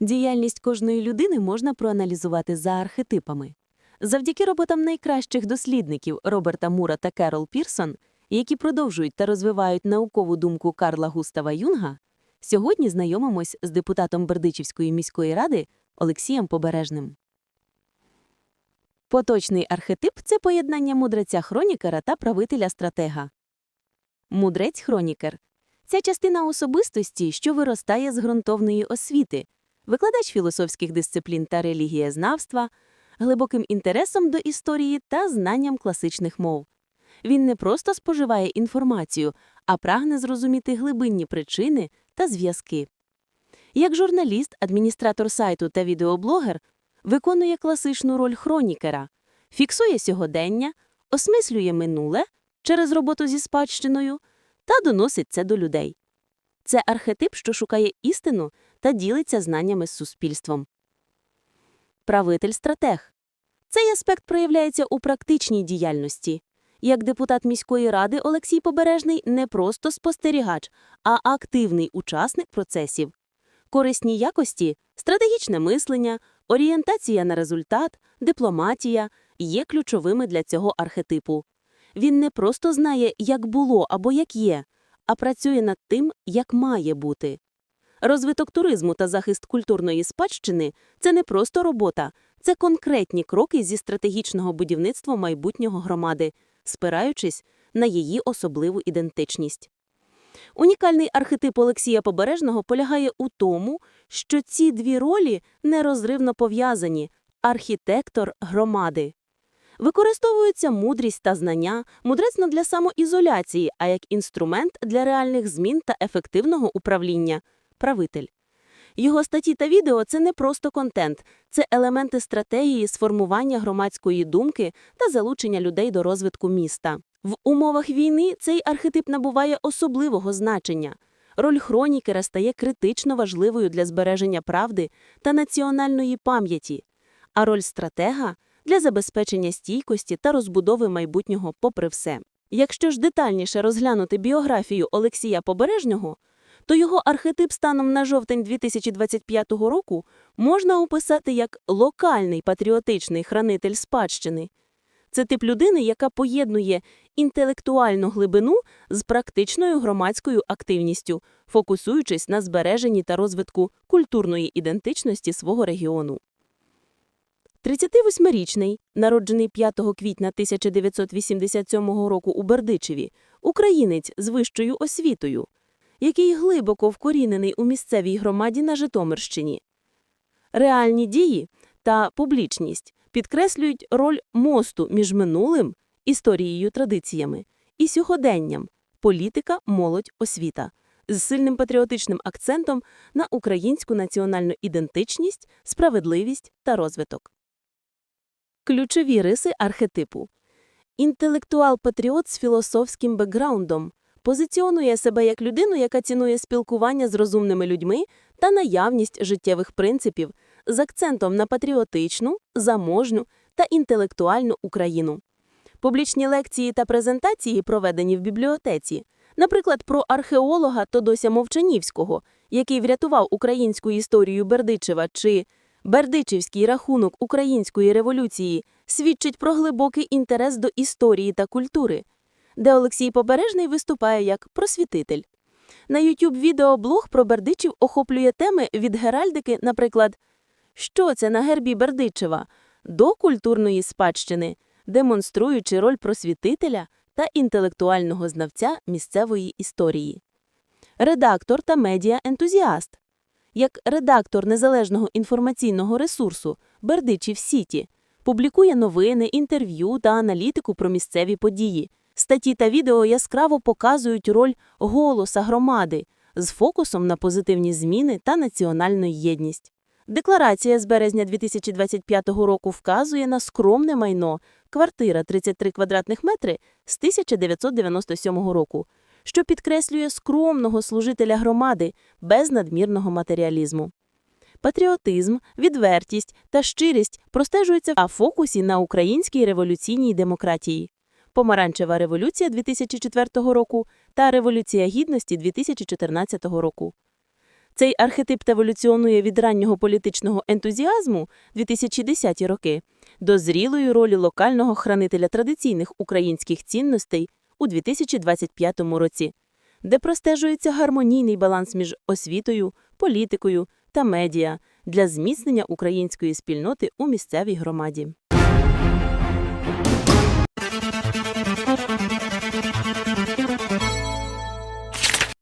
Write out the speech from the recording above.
Діяльність кожної людини можна проаналізувати за архетипами. Завдяки роботам найкращих дослідників Роберта Мура та Керол Пірсон, які продовжують та розвивають наукову думку Карла Густава Юнга, сьогодні знайомимось з депутатом Бердичівської міської ради Олексієм Побережним. Поточний архетип це поєднання мудреця-хронікера та правителя-стратега. Мудрець-хронікер це частина особистості, що виростає з ґрунтовної освіти, викладач філософських дисциплін та релігієзнавства, глибоким інтересом до історії та знанням класичних мов. Він не просто споживає інформацію, а прагне зрозуміти глибинні причини та зв'язки. Як журналіст, адміністратор сайту та відеоблогер виконує класичну роль хронікера, фіксує сьогодення, осмислює минуле через роботу зі спадщиною та доносить це до людей. Це архетип, що шукає істину та ділиться знаннями з суспільством. Правитель-стратег. Цей аспект проявляється у практичній діяльності. Як депутат міської ради Олексій Побережний не просто спостерігач, а активний учасник процесів. Корисні якості, стратегічне мислення, орієнтація на результат, дипломатія є ключовими для цього архетипу. Він не просто знає, як було або як є, а працює над тим, як має бути. Розвиток туризму та захист культурної спадщини це не просто робота, це конкретні кроки зі стратегічного будівництва майбутнього громади, спираючись на її особливу ідентичність. Унікальний архетип Олексія Побережного полягає у тому, що ці дві ролі нерозривно пов'язані архітектор громади. Використовуються мудрість та знання, мудрець не для самоізоляції, а як інструмент для реальних змін та ефективного управління правитель. Його статті та відео це не просто контент, це елементи стратегії сформування громадської думки та залучення людей до розвитку міста. В умовах війни цей архетип набуває особливого значення. Роль хронікера стає критично важливою для збереження правди та національної пам'яті, а роль стратега для забезпечення стійкості та розбудови майбутнього попри все. Якщо ж детальніше розглянути біографію Олексія Побережнього, то його архетип станом на жовтень 2025 року можна описати як локальний патріотичний хранитель спадщини. Це тип людини, яка поєднує інтелектуальну глибину з практичною громадською активністю, фокусуючись на збереженні та розвитку культурної ідентичності свого регіону. 38-річний, народжений 5 квітня 1987 року у Бердичеві, українець з вищою освітою, який глибоко вкорінений у місцевій громаді на Житомирщині. Реальні дії та публічність підкреслюють роль мосту між минулим, історією традиціями і сьогоденням політика, молодь, освіта з сильним патріотичним акцентом на українську національну ідентичність, справедливість та розвиток. Ключові риси архетипу інтелектуал-патріот з філософським бекграундом позиціонує себе як людину, яка цінує спілкування з розумними людьми та наявність життєвих принципів з акцентом на патріотичну, заможню та інтелектуальну Україну. Публічні лекції та презентації, проведені в бібліотеці, наприклад, про археолога Тодося Мовчанівського, який врятував українську історію Бердичева, чи Бердичівський рахунок української революції свідчить про глибокий інтерес до історії та культури, де Олексій Побережний виступає як просвітитель. На YouTube відеоблог про Бердичів охоплює теми від геральдики, наприклад, що це на гербі Бердичева, до культурної спадщини, демонструючи роль просвітителя та інтелектуального знавця місцевої історії. Редактор та медіа-ентузіаст. Як редактор незалежного інформаційного ресурсу Бердичів Сіті публікує новини, інтерв'ю та аналітику про місцеві події. Статті та відео яскраво показують роль голоса громади з фокусом на позитивні зміни та національну єдність. Декларація з березня 2025 року вказує на скромне майно квартира 33 квадратних метри з 1997 року, що підкреслює скромного служителя громади без надмірного матеріалізму. Патріотизм, відвертість та щирість простежуються в фокусі на українській революційній демократії. Помаранчева революція 2004 року та Революція Гідності 2014 року. Цей архетип еволюціонує від раннього політичного ентузіазму 2010 роки до зрілої ролі локального хранителя традиційних українських цінностей у 2025 році, де простежується гармонійний баланс між освітою, політикою та медіа для зміцнення української спільноти у місцевій громаді.